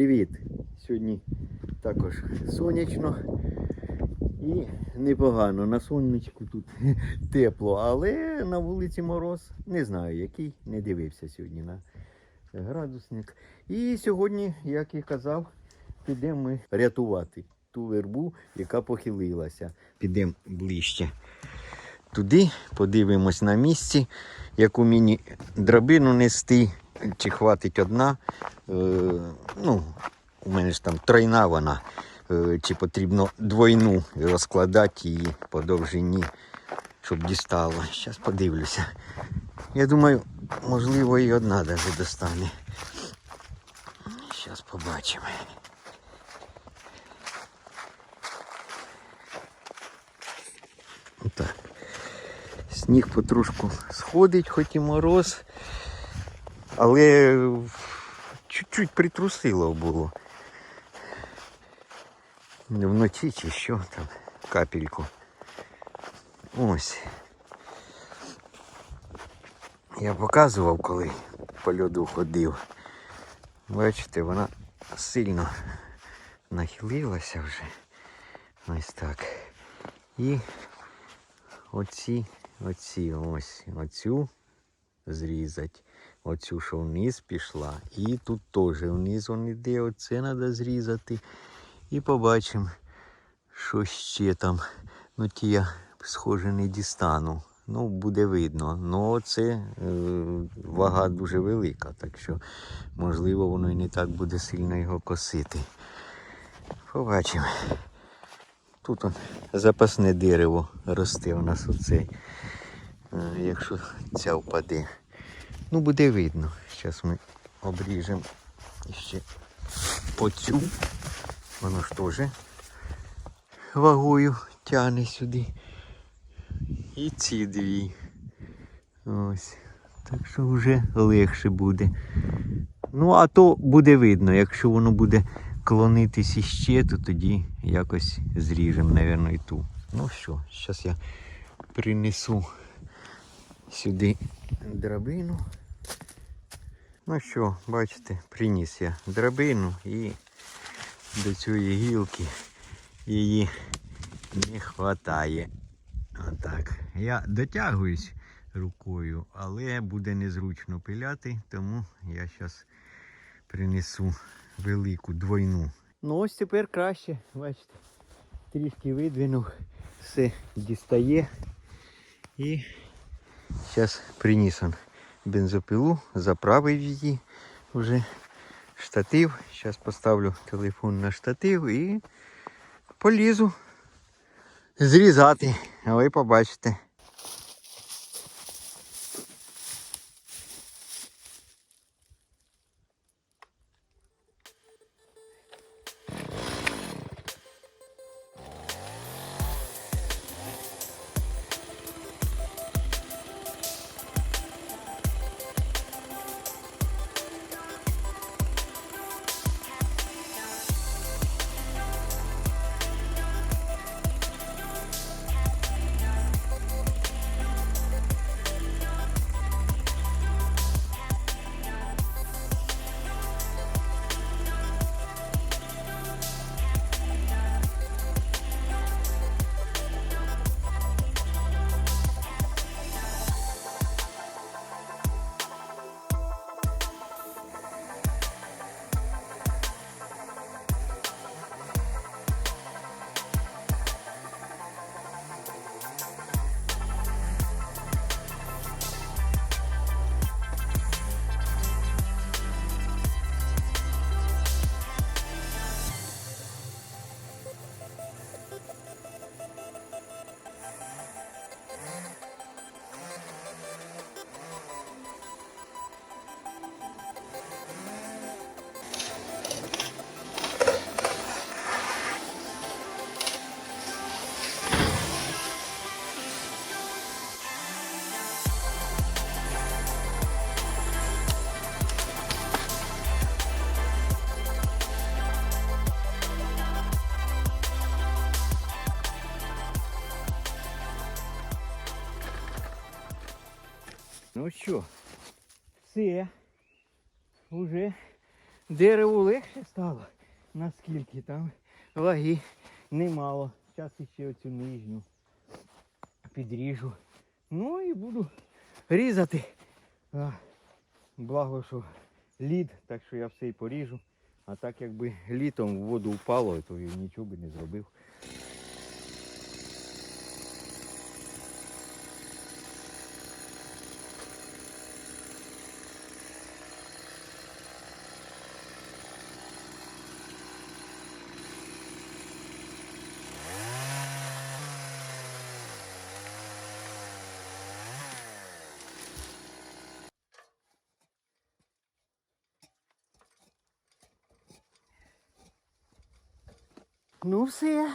Привіт! Сьогодні також сонячно і непогано. На сонечку тут тепло, але на вулиці мороз. Не знаю який, не дивився сьогодні на градусник. І сьогодні, як і казав, підемо ми рятувати ту вербу, яка похилилася. Підемо ближче. Туди подивимось на місці, яку мені драбину нести, чи хватить одна. Е, ну, у мене ж там тройна вона, е, чи потрібно двойну розкладати її по довжині, щоб дістала. Зараз подивлюся. Я думаю, можливо, і одна навіть достане. Зараз побачимо. Так. Сніг потрошку сходить, хоч і мороз, але чуть-чуть притрусило було. Вночі чи що там, капельку. Ось. Я показував, коли по льоду ходив. Бачите, вона сильно нахилилася вже. Ось так. І оці, оці, ось, оцю зрізати. Оцю, що вниз пішла. І тут теж вниз він іде, оце треба зрізати. І побачимо, що ще там. Ну ті я схоже не дістану. Ну, буде видно. Ну, це е, вага дуже велика, так що можливо воно і не так буде сильно його косити. Побачимо. Тут он запасне дерево росте у нас оце. Е, Якщо ця впаде. Ну, буде видно. Зараз ми обріжемо ще оцю. Воно ж теж вагою тягне сюди. І ці дві. Ось. Так що вже легше буде. Ну, а то буде видно, якщо воно буде клонитись іще, то тоді якось зріжемо, мабуть, і ту. Ну що, зараз я принесу сюди драбину. Ну що, бачите, приніс я драбину і до цієї гілки її не вистачає. Отак. Я дотягуюсь рукою, але буде незручно пиляти, тому я зараз принесу велику двойну. Ну ось тепер краще, бачите, трішки видвинув, все дістає. І зараз приніс он бензопилу, заправив її вже штатив. Зараз поставлю телефон на штатив і полізу зрізати, а ви побачите. Ну що, все, уже дереву легше стало. Наскільки там ваги немало. Зараз ще оцю нижню підріжу. Ну і буду різати. А, благо, що лід, так що я все і поріжу. А так якби літом в воду впало, то я нічого би не зробив. Ну все.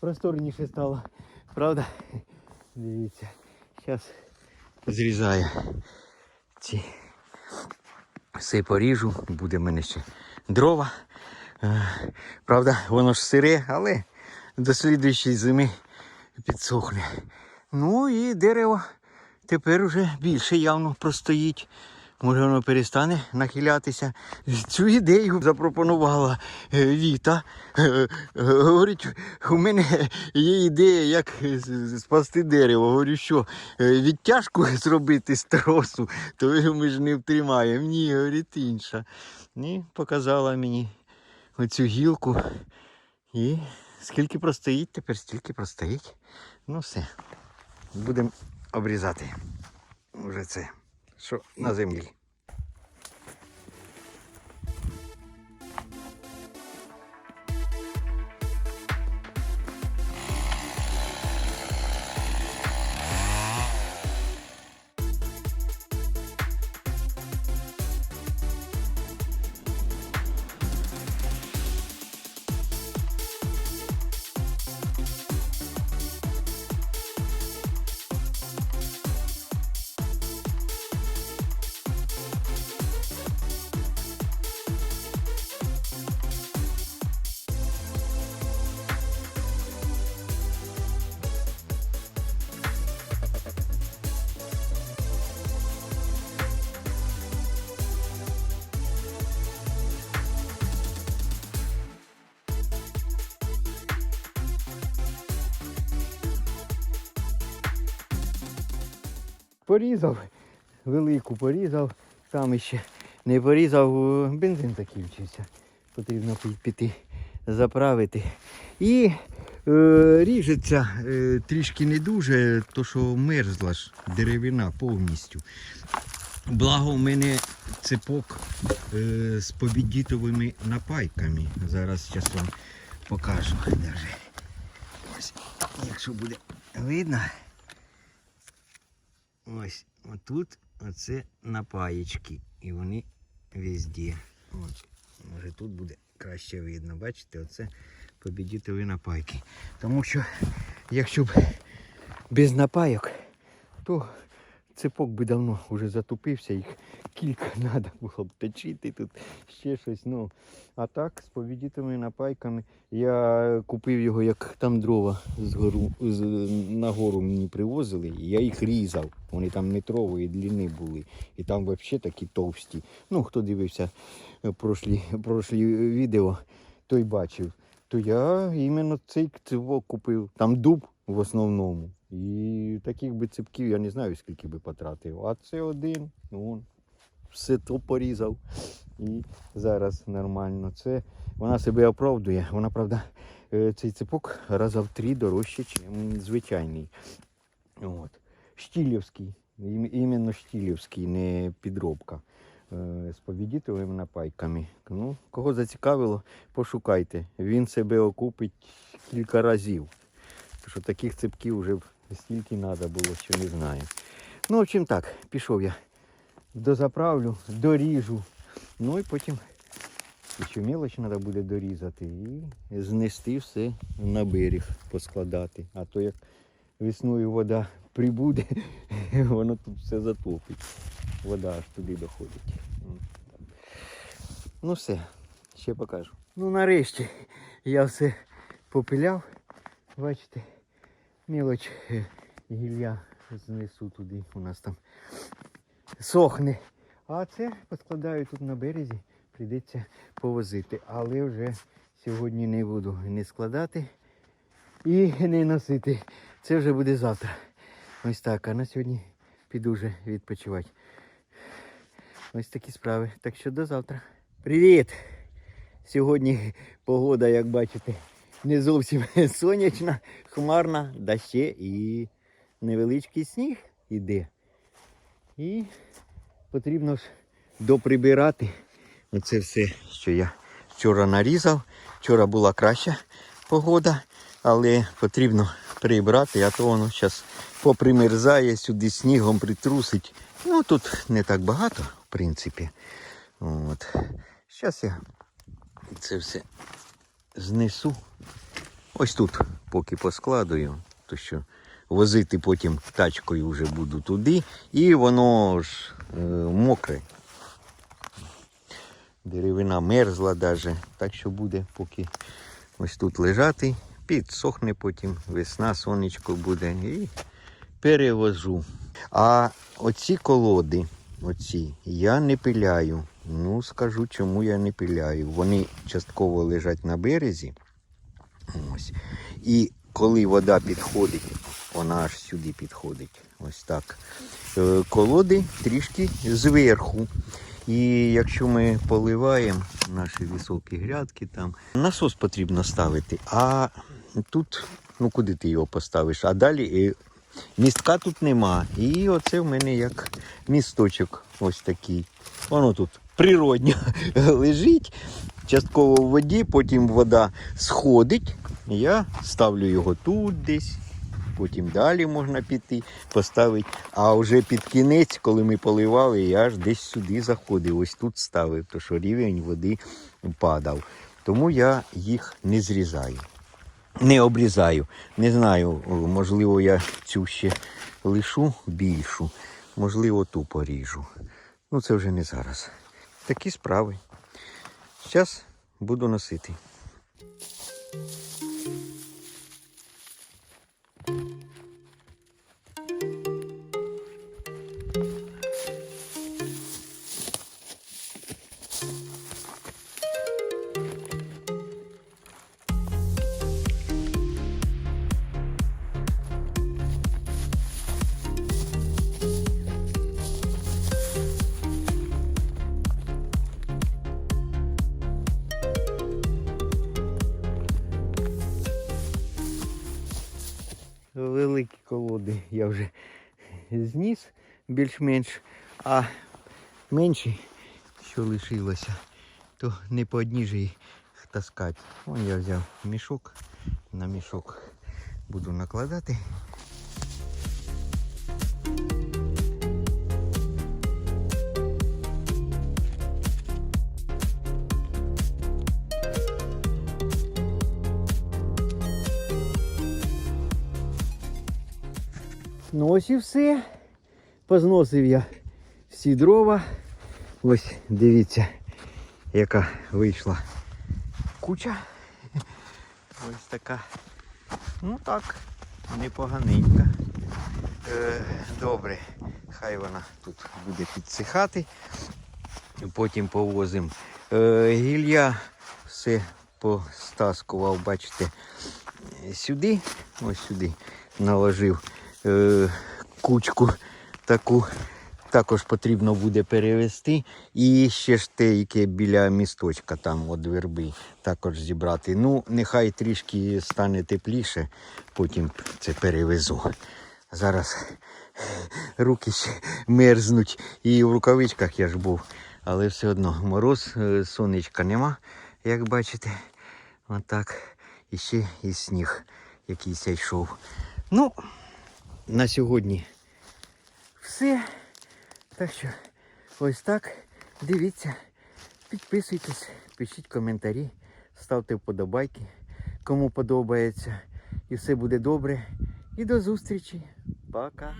Просторніше стало. Правда? Дивіться. Зараз зрізаю ці. Все поріжу, буде в мене ще дрова. Е, Правда, воно ж сире, але до слідуючої зими підсохне. Ну і дерево тепер уже більше явно простоїть. Може воно перестане нахилятися. Цю ідею запропонувала е, Віта. Е, е, Говорить, у мене є ідея, як спасти дерево. Говорю, що відтяжку зробити з тросу, то ми ж не втримаємо. Ні, говорить, інша. І показала мені оцю гілку. І скільки простоїть, тепер стільки простоїть. Ну все. Будемо обрізати. Уже це. Що на землі. Порізав, велику порізав, там ще не порізав, о, бензин закінчився. Потрібно піти заправити. І е, ріжеться е, трішки не дуже, то що мерзла ж деревина повністю. Благо в мене цепок е, з побідітовими напайками. Зараз зараз вам покажу. Ось, якщо буде видно. Ось отут оце напаєчки. І вони везде. От. Може тут буде краще видно. Бачите, оце побідітові напайки. Тому що якщо б без напайок, то цепок би давно вже затупився, їх кілька треба було б точити тут ще щось. Ну, а так, з повідітими напайками. Я купив його, як там дрова з гору, з, на гору мені привозили, і я їх різав. Вони там метрової длини були. І там взагалі такі товсті. Ну, хто дивився е, прошлі, прошлі відео, той бачив. То я іменно цей цивок купив. Там дуб в основному. І таких би ципків я не знаю, скільки би потратив. А це один, ну, он, все то порізав. І зараз нормально. Це вона себе оправдує. Вона, правда, е, цей ципок раза в три дорожче, ніж звичайний. От. Штілівський. Іменно штілівський, не підробка. Е, З повідітовими напайками. Ну, кого зацікавило, пошукайте. Він себе окупить кілька разів. Що таких ципків вже стільки треба було, що не знаю. Ну, в общем так, пішов я дозаправлю, доріжу. Ну і потім ще мелоч треба буде дорізати і знести все на берег, поскладати. А то як весною вода прибуде, воно тут все затопить. Вода аж туди доходить. Ну все, ще покажу. Ну нарешті я все попиляв. Бачите, мілоч е, гілля знесу туди. У нас там сохне. А це поскладаю тут на березі, прийдеться повозити. Але вже сьогодні не буду не складати і не носити. Це вже буде завтра. Ось так, а на сьогодні піду вже відпочивати. Ось такі справи. Так що до завтра. Привіт! Сьогодні погода, як бачите, не зовсім сонячна, хмарна, да ще і невеличкий сніг іде. І потрібно ж доприбирати оце все, що я вчора нарізав. Вчора була краща погода, але потрібно прибрати, а то воно зараз попримерзає, сюди снігом притрусить. Ну тут не так багато, в принципі. От. Зараз я це все знесу. Ось тут, поки поскладую, то що возити потім тачкою вже буду туди, і воно ж е, мокре. Деревина мерзла даже, так що буде поки ось тут лежати, підсохне потім, весна, сонечко буде і перевожу. А оці колоди, оці, я не пиляю. Ну, скажу, чому я не пиляю. Вони частково лежать на березі. Ось. І коли вода підходить, вона аж сюди підходить. Ось так. Е, Колоди трішки зверху. І якщо ми поливаємо наші високі грядки, там насос потрібно ставити. А тут, ну куди ти його поставиш? А далі е, містка тут нема. І оце в мене як місточок ось такий. Воно тут природньо лежить, частково в воді, потім вода сходить. Я ставлю його тут десь. Потім далі можна піти, поставити. А вже під кінець, коли ми поливали, я аж десь сюди заходив. Ось тут ставив, то що рівень води падав. Тому я їх не зрізаю. Не обрізаю. Не знаю, можливо, я цю ще лишу більшу, можливо, ту поріжу. Ну, це вже не зараз. Такі справи. Зараз буду носити. Колоди я вже зніс більш-менш, а менші, що лишилося, то не по одній же їх таскати. Вон я взяв мішок, на мішок буду накладати. Ну все. Позносив я всі дрова. Ось дивіться, яка вийшла куча. Ось така. Ну так, непоганенька. Е, добре, хай вона тут буде підсихати. Потім повозимо. Е, гілля все постаскував, бачите, сюди, ось сюди наложив е, кучку таку. Також потрібно буде перевести. І ще ж те, яке біля місточка там від верби, також зібрати. Ну, нехай трішки стане тепліше, потім це перевезу. Зараз руки ще мерзнуть. І в рукавичках я ж був. Але все одно мороз, е, сонечка нема, як бачите. Отак. І ще і сніг якийсь йшов. Ну, на сьогодні все. Так що ось так. Дивіться, підписуйтесь, пишіть коментарі, ставте вподобайки, кому подобається. І все буде добре. І до зустрічі. Пока.